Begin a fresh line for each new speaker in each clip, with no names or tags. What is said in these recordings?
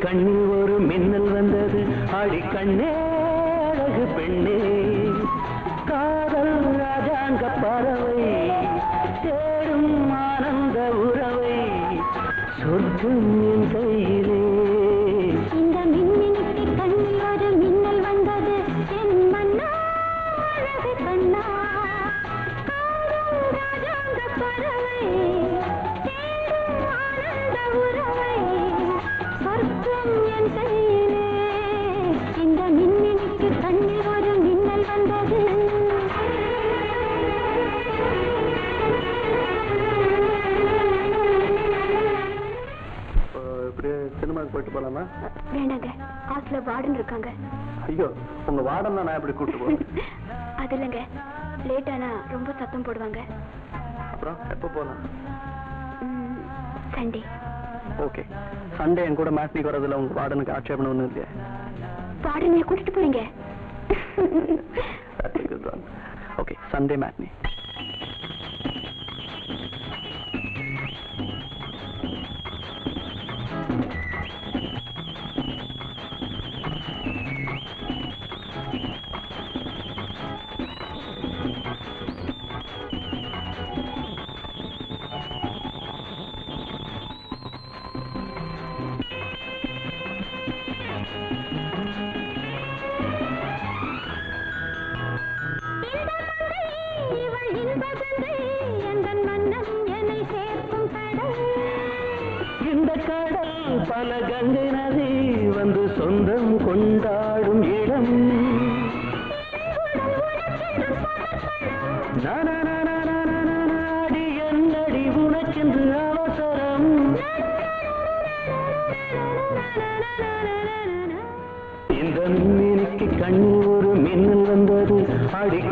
கண்ணில் ஒரு மின்னல் வந்தது. அடி கண்ணே அழகு பெண்ணே. காதல் ராஜாங்க பறவை தேடும் ஆனந்த உறவை. சொர்க்கம்
இப்படி சினிமாக்கு போயிட்டு போலாமா?
வேணாங்க. ஹாஸ்டல்ல வார்டன் இருக்காங்க.
ஐயோ உங்க வார்டன் தான் நான் எப்படி கூப்பிட்டு போறேன்
அது இல்லைங்க. லேட் ஆனா ரொம்ப சத்தம் போடுவாங்க.
அப்புறம் எப்போ போகலாம்
ம், சண்டே.
ஓகே. சண்டே என் கூட மேட்னிக்கு வரதுல உங்க வார்டனுக்கு ஆட்சேபணம் ஒன்றும் இல்லையா?
வார்டனை கூட்டிட்டு போறீங்க.
ஓகே சண்டே மேட்னி இந்த கடல் பல கங்கை நதி வந்து சொந்தம் கொண்டாடும் இடம் நானா, என்னடி உனக்கென்று அவசரம் இந்த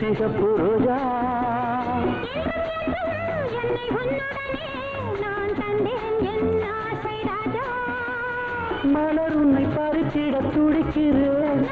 சிகப்பு ரோஜா மலர் உன்னை பறித்திட துடிக்கிறேன்.